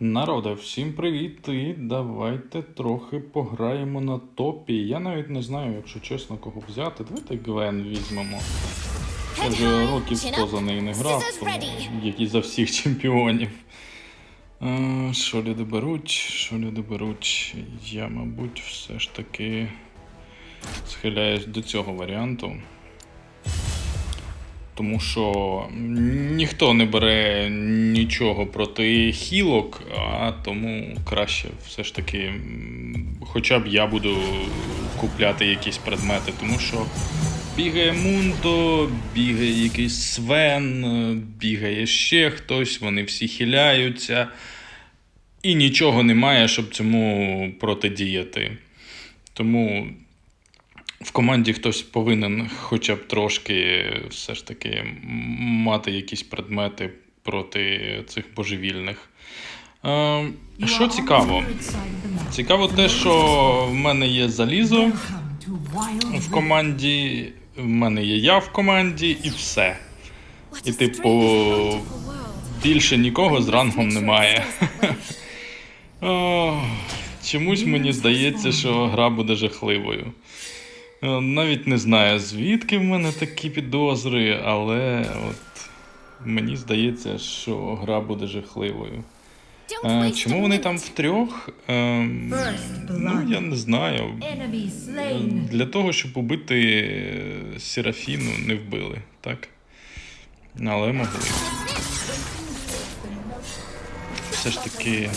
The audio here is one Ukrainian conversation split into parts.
Народе, всім привіт! І давайте трохи пограємо на топі. Я навіть не знаю, якщо чесно, кого взяти. Давайте Гвен візьмемо. Я вже років сто за неї не грав, тому як і за всіх чемпіонів. Е, Що люди беруть? Що люди беруть? Я, мабуть, все ж таки схиляюсь до цього варіанту. Тому що ніхто не бере нічого проти хілок, а тому краще все ж таки, хоча б я буду купляти якісь предмети, тому що бігає Мундо, бігає якийсь Свен, бігає ще хтось, вони всі хиляються, і нічого немає, щоб цьому протидіяти. Тому в команді хтось повинен хоча б трошки все ж таки мати якісь предмети проти цих божевільних. Е, що цікаво? Цікаво те, що в мене є залізо в команді, в мене є я в команді і все. І, типу, більше нікого з рангом немає. Чомусь мені здається, що гра буде жахливою. Е, Навіть не знаю, звідки в мене такі підозри, але от мені здається, що гра буде жахливою. Е, чому вони там втрьох? Ем, ну, я не знаю. Е. Для того, щоб убити Серафіну, не вбили, так? Але могли. Все ж таки,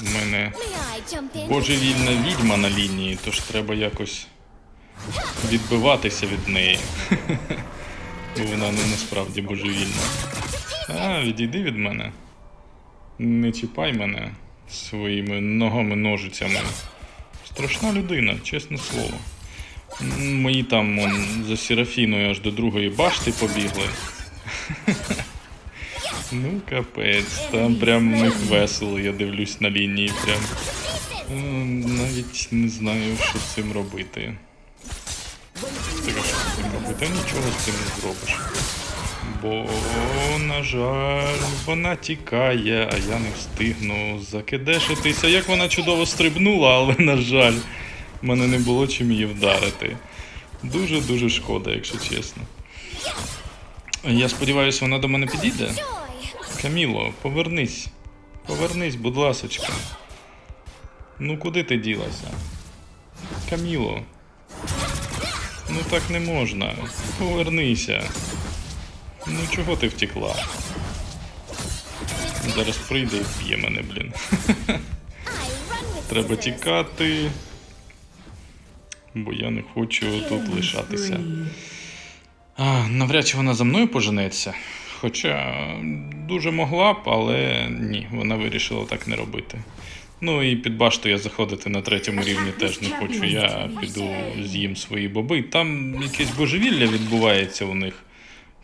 в мене божевільна відьма на лінії, тож треба якось відбиватися від неї. Бо вона ну, насправді божевільна. А, відійди від мене. Не чіпай мене своїми ногами ножицями. Страшна людина, чесне слово. Мої там он, за Серафіною аж до другої башти побігли. Ну, капець, там прям них весело, я дивлюсь на лінії. Прям Е, навіть не знаю, що з цим робити. А нічого з цим не зробиш. Бо, на жаль, вона тікає, а я не встигну закидешитися. Як вона чудово стрибнула, але, на жаль, в мене не було чим її вдарити. Дуже-дуже шкода, якщо чесно. Я сподіваюся, вона до мене підійде. Каміло, повернись. Повернись, будь ласочка. Ну куди ти ділася? Каміло. Ну так не можна. Повернися. Ну чого ти втекла? Зараз прийде і вб'є мене, блін. Треба тікати. Бо я не хочу тут лишатися. А, навряд чи вона за мною поженеться. Хоча дуже могла б, але ні, вона вирішила так не робити. Ну і під башту я заходити на третьому рівні теж не хочу. Я піду з'їм свої боби. Там якесь божевілля відбувається у них.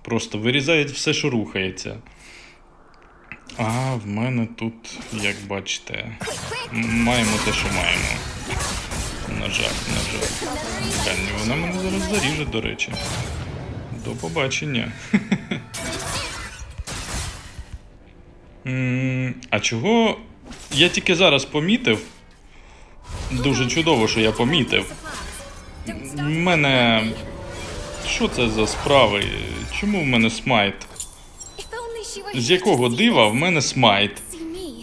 Просто вирізають все, що рухається. А в мене тут, як бачите, маємо те, що маємо. На жаль, на жаль. Глянь, вона мене зараз заріже, до речі. До побачення. А чого? Я тільки зараз помітив. Дуже чудово, що я помітив. В мене. Що це за справи? Чому в мене смайт? З якого дива в мене смайт?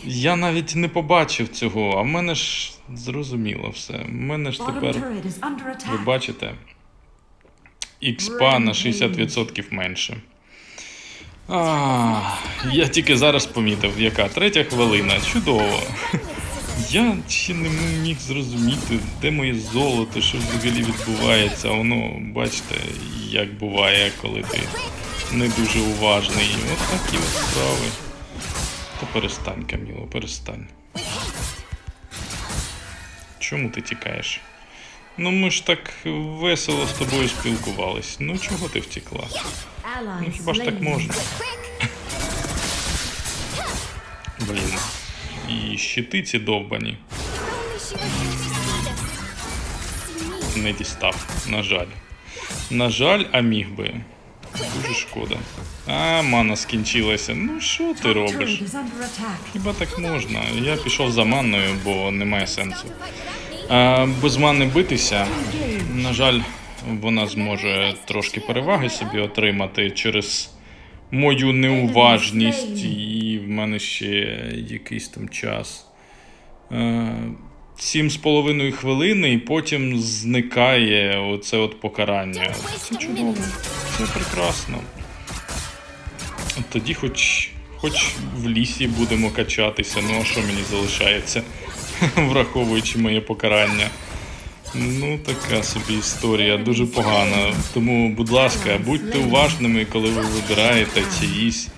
Я навіть не побачив цього, а в мене ж зрозуміло все. В мене ж тепер, ви бачите, XP на 60% менше. А, я тільки зараз помітив, яка третя хвилина. Чудово. Я ще не міг зрозуміти, де моє золото, що взагалі відбувається. Воно, бачите, як буває, коли ти не дуже уважний. От такі от справи. Та перестань, Каміло, перестань. Чому ти тікаєш? Ну ми ж так весело з тобою спілкувались. Ну чого ти втекла? Ну хіба ж так можна? Блін. І щити ці довбані не дістав. На жаль. На жаль, а міг би. Дуже шкода. А, мана скінчилася. Ну що ти робиш? Хіба так можна? Я пішов за манною, бо немає сенсу. А, без мани битися, на жаль, вона зможе трошки переваги собі отримати через мою неуважність, і в мене ще якийсь там час. Е, Сім з половиною хвилини, і потім зникає оце от покарання. Це чудово, це прекрасно. Тоді хоч, хоч в лісі будемо качатися, ну а що мені залишається, враховуючи моє покарання. Ну, така собі історія, дуже погана. Тому, будь ласка, будьте уважними, коли ви вибираєте чиїсь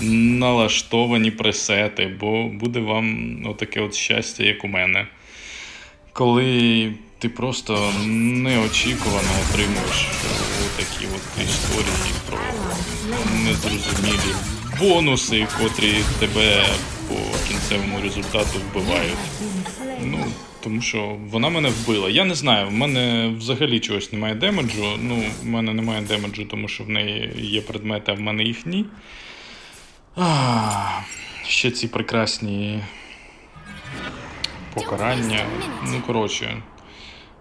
налаштовані пресети, бо буде вам отаке от щастя, як у мене. Коли ти просто неочікувано отримуєш такі от історії про незрозумілі бонуси, котрі тебе по кінцевому результату вбивають. Ну, тому що вона мене вбила. Я не знаю, в мене взагалі чогось немає демеджу. Ну, в мене немає демеджу, тому що в неї є предмети, а в мене їх ні. А, ще ці прекрасні покарання. Ну, коротше.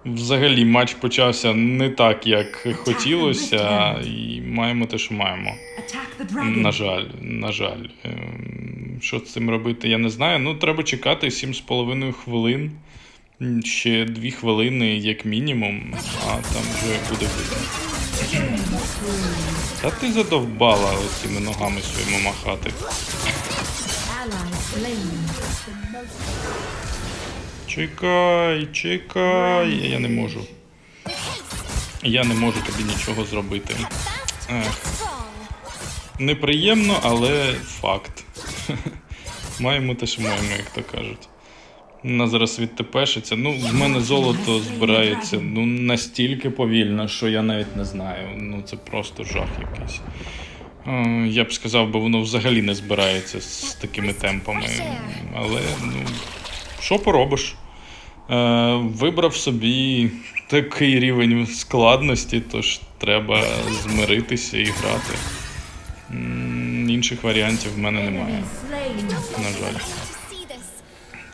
Взагалі матч почався не так, як хотілося, і маємо те, що маємо. На жаль, на жаль. Ем, Що з цим робити, я не знаю. Ну, треба чекати 7,5 хвилин. Ще 2 хвилини, як мінімум, а там вже буде видно. Та ти задовбала цими ногами своїми махати. Чекай, чекай. Я не можу. Я не можу тобі нічого зробити. Ех. Неприємно, але факт. маємо те, що маємо, як то кажуть. Вона зараз відтепешиться. Ну, в мене золото збирається ну, настільки повільно, що я навіть не знаю. Ну, це просто жах якийсь. Е, Я б сказав, бо воно взагалі не збирається з такими темпами. Але, ну, що поробиш? Е, Вибрав собі такий рівень складності, тож треба змиритися і грати. М, Інших варіантів в мене немає. На жаль.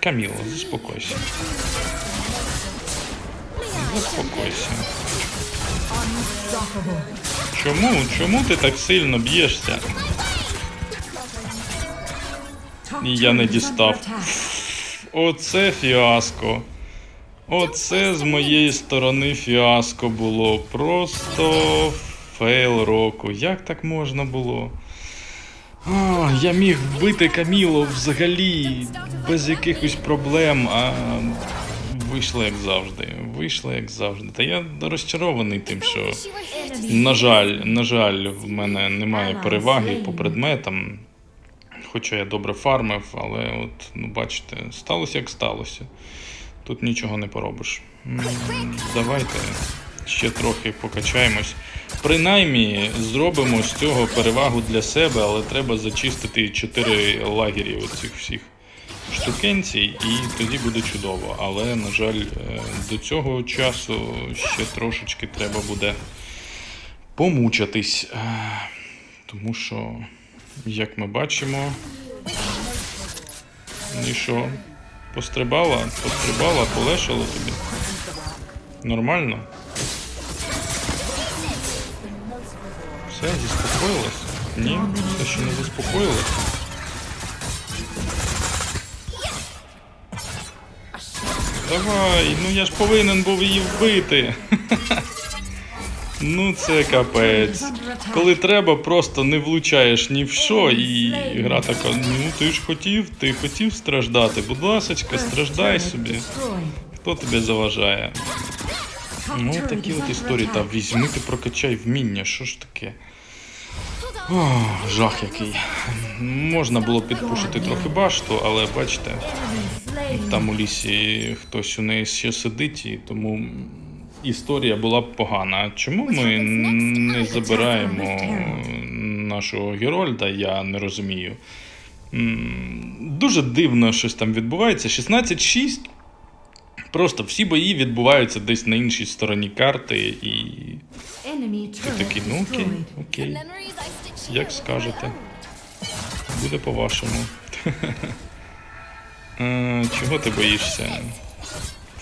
Каміло, заспокойся. Заспокойся. Чому? Чому ти так сильно б'єшся? Я не дістав. Оце фіаско. Оце з моєї сторони фіаско було. Просто фейл року. Як так можна було? А, я міг вбити Каміло взагалі без якихось проблем, а вийшло як завжди. Вийшло як завжди. Та я розчарований тим, що. На жаль, на жаль, в мене немає переваги по предметам. Хоча я добре фармив, але от, ну бачите, сталося як сталося. Тут нічого не поробиш. Давайте ще трохи покачаємось. Принаймні зробимо з цього перевагу для себе, але треба зачистити 4 лагері оцих всіх штукенцій, і тоді буде чудово. Але, на жаль, е, до цього часу ще трошечки треба буде помучатись. Е, Тому що, як ми бачимо, і що? Пострибала, пострибала, полешало тобі. Нормально? Все, заспокоїлась? Ні, все ще не заспокоїлась. Давай, ну я ж повинен був її вбити. Ну це капець. Коли треба, просто не влучаєш ні в що, і гра така, ну ти ж хотів, ти хотів страждати. Будь ласочка, страждай собі. Хто тебе заважає? Ну, такі от історії. Та візьми ти прокачай вміння, що ж таке? О, жах який. Можна було підпушити трохи башту, але бачите, там у лісі хтось у неї ще сидить, і тому історія була б погана. Чому ми не забираємо нашого Герольда, я не розумію. Дуже дивно щось там відбувається. 16-6. Просто всі бої відбуваються десь на іншій стороні карти, і ти такий, ну окей, окей, як скажете. Буде по-вашому. Е, Чого ти боїшся?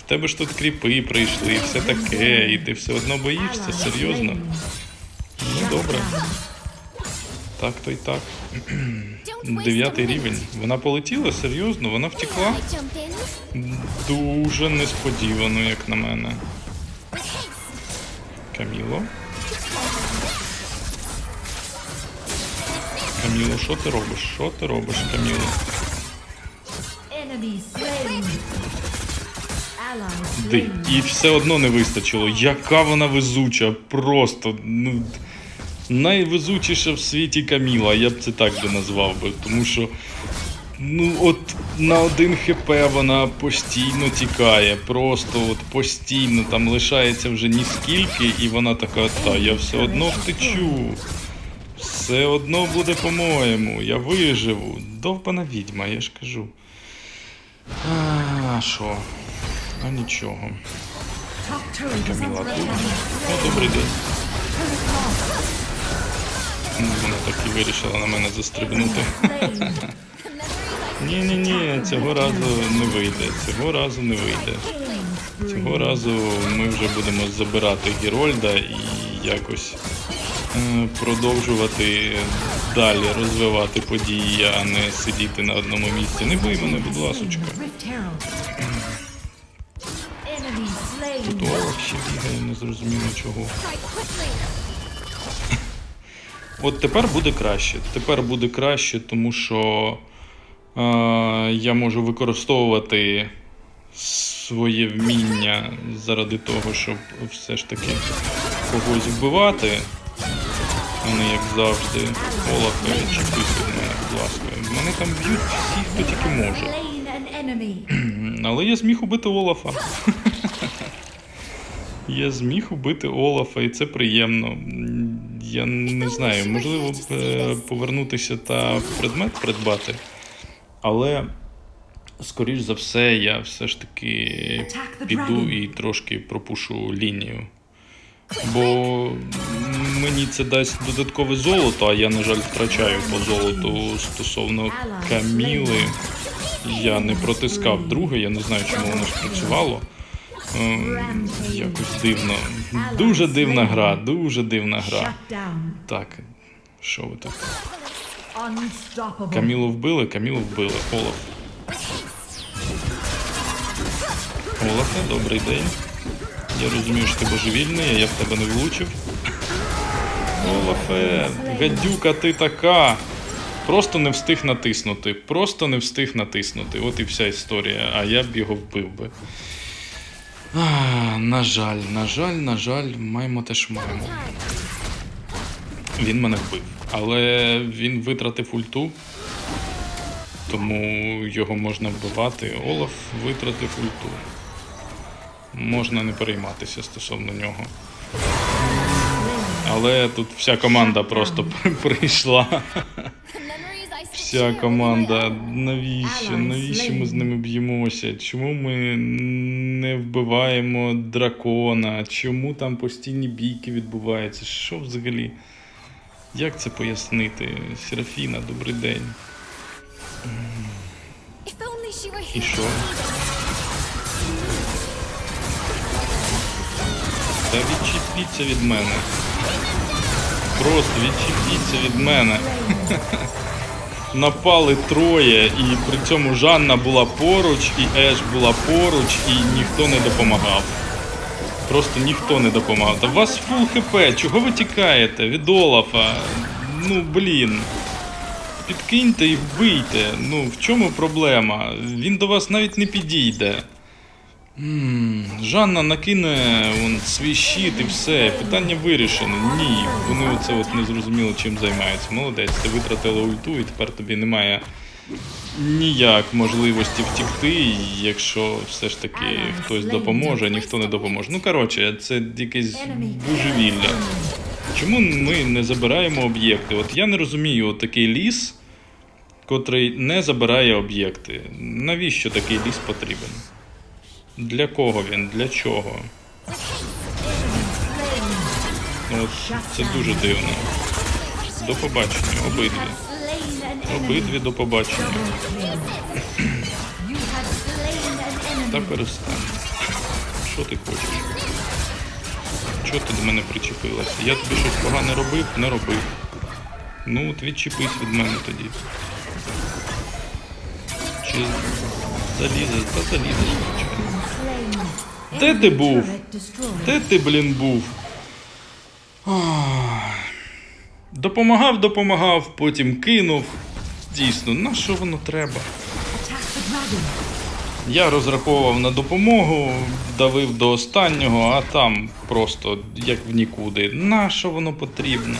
В тебе ж тут кріпи прийшли, і все таке, і ти все одно боїшся, серйозно. Ну добре, так то й так. Дев'ятий рівень. Вона полетіла, серйозно, вона втекла. Дуже несподівано, як на мене. Каміло. Каміло, що ти робиш? Що ти робиш, Каміло? І все одно не вистачило. Яка вона везуча, просто ну, найвезучіша в світі Каміла, я б це так би назвав би. Тому що ну, от на один хп вона постійно тікає. Просто от постійно там лишається вже ні скільки, і вона така, та я все одно втечу. Все одно буде по-моєму, я виживу. Довбана відьма, я ж кажу. А що? А нічого. Каміла тут. О, добрий день. Ну, Вона так і вирішила на мене застрибнути. Slain. Ні, ні, ні, цього разу не вийде. Цього разу не вийде. Цього разу ми вже будемо забирати Герольда і якось е, продовжувати далі розвивати події, а не сидіти на одному місці. Не бий мене, будь ласочка. Rift Herald. Enemy Тут slain. Олаф ще бігає, незрозуміло чого. От тепер буде краще. Тепер буде краще, тому що е, я можу використовувати своє вміння заради того, щоб все ж таки когось вбивати, не як завжди. Олафе, відчепись від мене, будь ласка. Мене там б'ють всі, хто тільки може. Але я зміг убити Олафа. Я зміг убити Олафа, і це приємно. Я не знаю, можливо, е, повернутися та предмет придбати. Але, скоріш за все, я все ж таки піду і трошки пропушу лінію. Бо мені це дасть додаткове золото, а я, на жаль, втрачаю по золоту стосовно Каміли. Я не протискав друге, я не знаю, чому воно спрацювало. Якось дивно. Дуже дивна гра, дуже дивна гра. Так, що ви так? Камілу вбили, Камілу вбили. Олаф. Олафе, добрий день. Я розумію, що ти божевільний, а я в тебе не влучив. Олафе, гадюка ти така. Просто не встиг натиснути. Просто не встиг натиснути. От і вся історія. А я б його вбив би. На жаль, на жаль, на жаль, маємо те, що маємо. Він мене вбив. Але він витратив ульту, тому його можна вбивати. Олаф витратив ульту. Можна не перейматися стосовно нього. Але тут вся команда просто прийшла. Вся команда. Навіщо? Навіщо ми з ними б'ємося? Чому ми не вбиваємо дракона? Чому там постійні бійки відбуваються? Що взагалі? Як це пояснити? Серафіна, добрий день. І що? Та відчепіться від мене. Просто відчепіться від мене. Напали троє, і при цьому Жанна була поруч, і Еш була поруч, і ніхто не допомагав. Просто ніхто не допомагав. Та вас фул хп, чого ви тікаєте від Олафа? Ну блін. Підкиньте і вбийте. Ну, в чому проблема? Він до вас навіть не підійде. Жанна накине вон, свій щит і все. Питання вирішено. Ні, вони оце от не зрозуміло, чим займаються. Молодець, ти витратила ульту, і тепер тобі немає ніяк можливості втікти, якщо все ж таки хтось допоможе, ніхто не допоможе. Ну, коротше, це якесь божевілля. Чому ми не забираємо об'єкти? От я не розумію, от такий ліс, котрий не забирає об'єкти. Навіщо такий ліс потрібен? Для кого він? Для чого? Ну, це дуже дивно. До побачення, обидві. Обидві до побачення. Та перестань. Що ти хочеш? Чого ти до мене причепилася? Я тобі щось погане робив? Не робив. Ну, от відчепись від мене тоді. Чи залізеш? Та залізеш, звичайно. Де ти був? Де ти, блін, був? Допомагав, допомагав, потім кинув. Дійсно, на що воно треба? Я розраховував на допомогу, давив до останнього, а там просто як в нікуди. На що воно потрібно?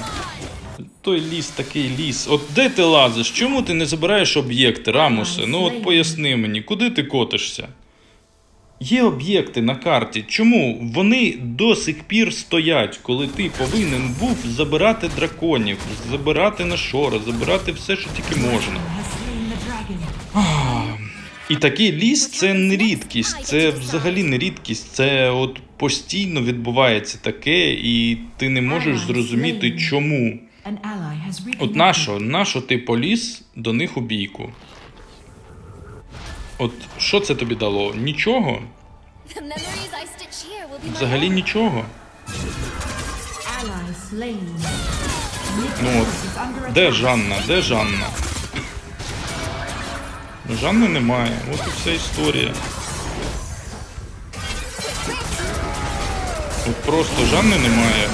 Той ліс такий ліс. От де ти лазиш? Чому ти не забираєш об'єкти, Рамусе? Ну от поясни мені, куди ти котишся? Є об'єкти на карті. Чому вони до сих пір стоять, коли ти повинен був забирати драконів, забирати нашора, забирати все, що тільки можна? І такий ліс це не рідкість, це взагалі не рідкість. Це от постійно відбувається таке, і ти не можеш зрозуміти, чому. От нащо, нащо ти поліз до них у бійку? От що це тобі дало? Нічого? Взагалі нічого. Ну от, де. Жанна? Де Жанна? Ну, Жанни немає. От і вся історія. От просто Жанни немає.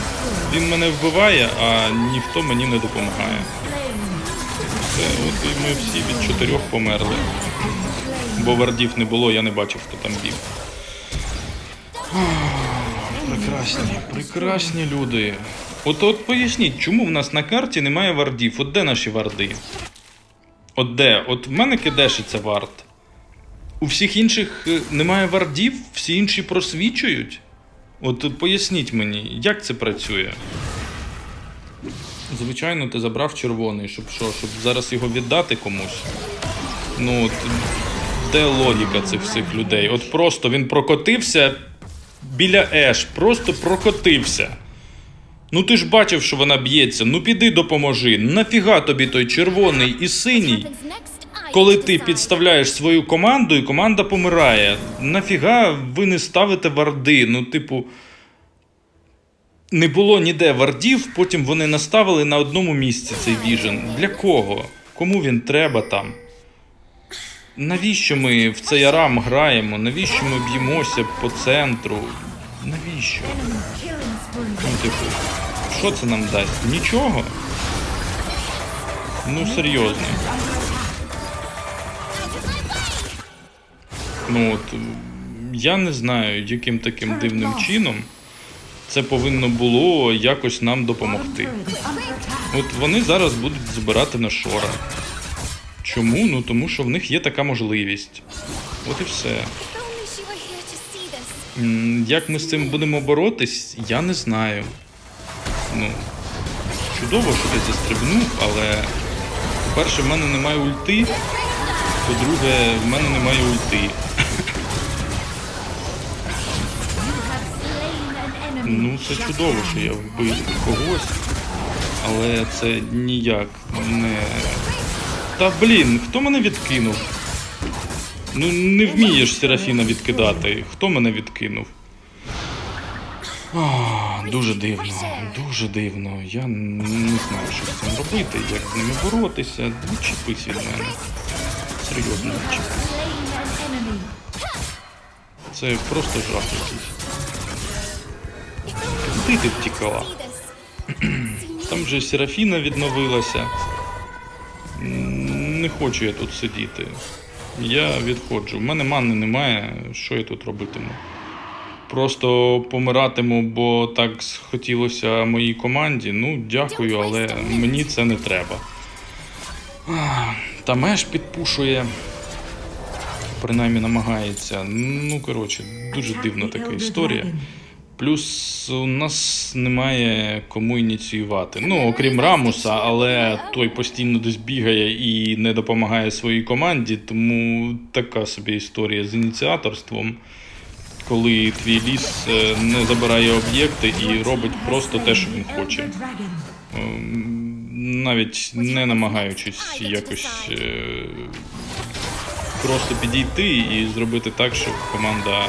Він мене вбиває, а ніхто мені не допомагає. Все, от і ми всі від чотирьох померли. Бо вардів не було, я не бачив, хто там. Ах, Прекрасні, прекрасні люди. От от поясніть, чому в нас на карті немає вардів? От де наші варди? От де? От в мене кидешиться вард. У всіх інших е, немає вардів, всі інші просвічують. От поясніть мені, як це працює? Звичайно, ти забрав червоний, щоб що, щоб зараз його віддати комусь. Ну, от, де логіка цих всіх людей? От просто він прокотився біля Еш, просто прокотився. Ну ти ж бачив, що вона б'ється. Ну піди допоможи. Нафіга тобі той червоний і синій, коли ти підставляєш свою команду і команда помирає. Нафіга ви не ставите варди? Ну, типу. Не було ніде вардів, потім вони наставили на одному місці цей віжен. Для кого? Кому він треба там? Навіщо ми в цей арам граємо? Навіщо ми б'ємося по центру? Навіщо? Ну, типу, що це нам дасть? Нічого? Ну, серйозно. Ну от я не знаю, яким таким дивним чином це повинно було якось нам допомогти. От вони зараз будуть збирати на шора. Чому? Ну тому що в них є така можливість. От і все. Як ми з цим будемо боротись, я не знаю. Ну, чудово, що ти застрибнув, але по-перше, в мене немає ульти. По-друге, в мене немає ульти. Ну, це чудово, що я вбив когось, але це ніяк не. Та блін, хто мене відкинув? Ну, не вмієш Серафіна відкидати. Хто мене відкинув? А, дуже дивно, дуже дивно. Я не знаю, що з цим робити, як з ними боротися. Відчепись від мене. Серйозно, відчепись. Це просто жах якийсь. Куди ти втікала? Там же Серафіна відновилася. Не хочу я тут сидіти. Я відходжу. У мене мани немає. Що я тут робитиму? Просто помиратиму, бо так хотілося моїй команді. Ну, дякую, але мені це не треба. Та меж підпушує. Принаймні намагається. Ну, коротше, дуже дивна така історія. Плюс у нас немає кому ініціювати. Ну, окрім Рамуса, але той постійно десь бігає і не допомагає своїй команді, тому така собі історія з ініціаторством. коли твій ліс е, не забирає об'єкти і робить просто те, що він хоче. Ем, Навіть не намагаючись якось е, просто підійти і зробити так, щоб команда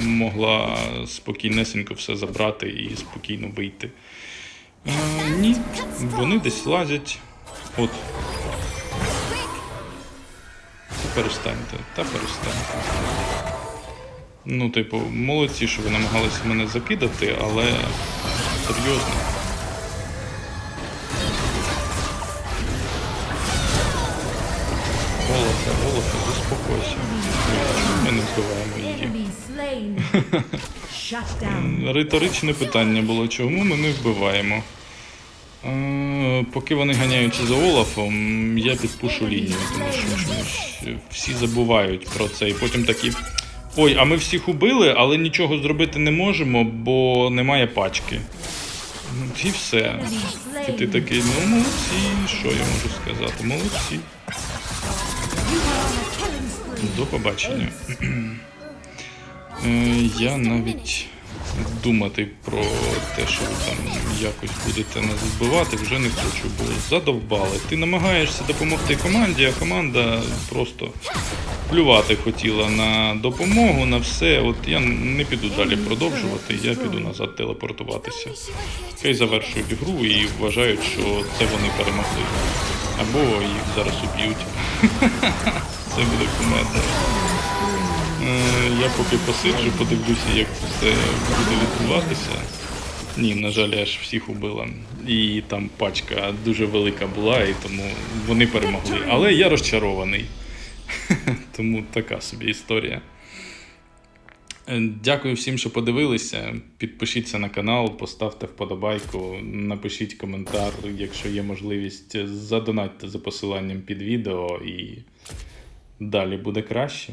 могла спокійнесенько все забрати і спокійно вийти. Е, ні, вони десь лазять. От. Та перестаньте, та перестаньте. Ну, типу, молодці, що ви намагалися мене закидати, але серйозно. Олафе, Олафе, заспокойся. Ми не вбиваємо її. Риторичне питання було, чому ми не вбиваємо. Е, Поки вони ганяються за Олафом, я підпушу лінію, тому що чомусь всі забувають про це. І потім такі. Ой, а ми всіх убили, але нічого зробити не можемо, бо немає пачки. Ну, І все. І ти такий, ну молодці, що я можу сказати? Молодці. До побачення. Е, Я навіть думати про те, що ви там якось будете нас збивати, вже не хочу, бо задовбали. Ти намагаєшся допомогти команді, а команда просто плювати хотіла на допомогу, на все. От я не піду далі продовжувати, я піду назад телепортуватися. Хай завершують гру і вважають, що це вони перемогли. Або їх зараз уб'ють. Це буде кумедно. Е, Я поки посиджу, подивлюся, як це все буде відбуватися. Ні, на жаль, я ж всіх убила. І там пачка дуже велика була, і тому вони перемогли. Але я розчарований. Тому така собі історія. Е, Дякую всім, що подивилися. Підпишіться на канал, поставте вподобайку, напишіть коментар, якщо є можливість, задонатьте за посиланням під відео і далі буде краще.